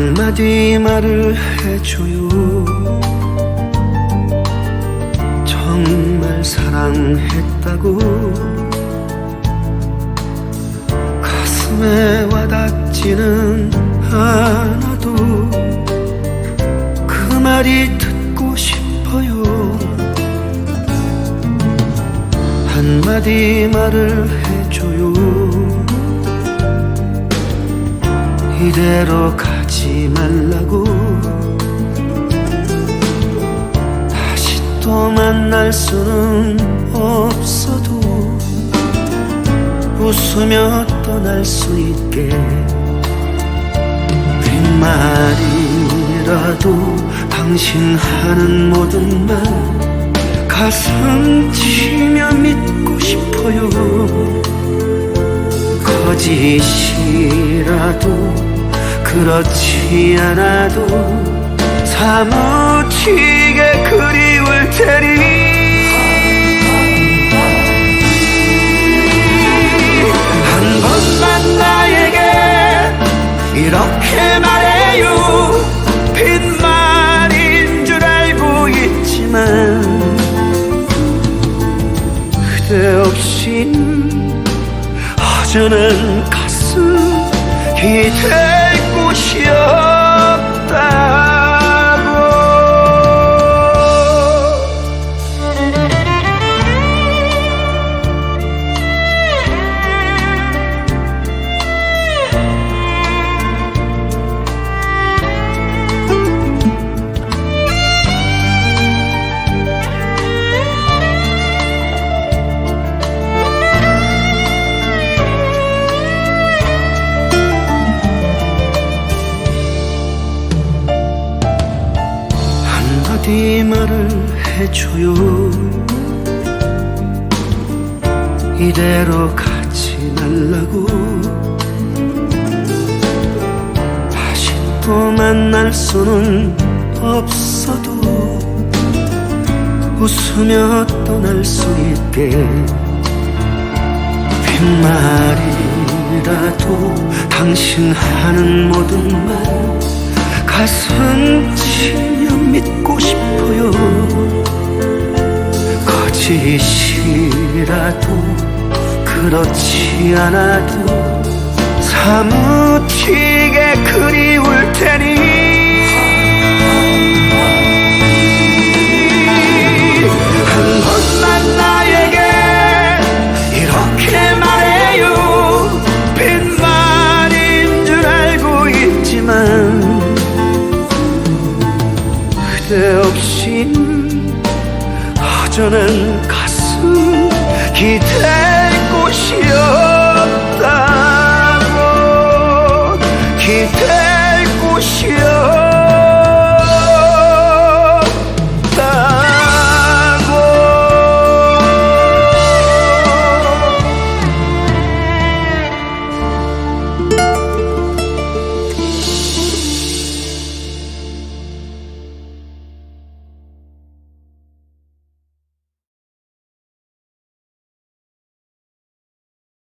한마디 말을 해줘요. 정말 사랑했다고. 가슴에 와닿지는 않아도 그 말이 듣고 싶어요. 한마디 말을 해줘요 이대로 가지 말라고. 다시 또 만날 수는 없어도 웃으며 떠날 수 있게. 빈말이라도 당신 하는 모든 말 가슴 치며 믿고 싶어요. 거짓이라도 그렇지 않아도 사무치게 그리울 테니. 한 번만 나에게 이렇게 말해요. 빈말인 줄 알고 있지만 그대 없인 허전한 가슴 기댈 곳이 없 다고 한마디 말을 해줘요. 이대로 가지 말라고. 다시 또 만날 수는 없어도 웃으며 떠날 수 있게 빈말이라도 당신 하는 모든 말 가슴 치며 믿고 싶어요. 거짓이라도 그렇지 않아도 사무치게 그리울 테니 그대 없인 허전한 가슴 기댈 곳이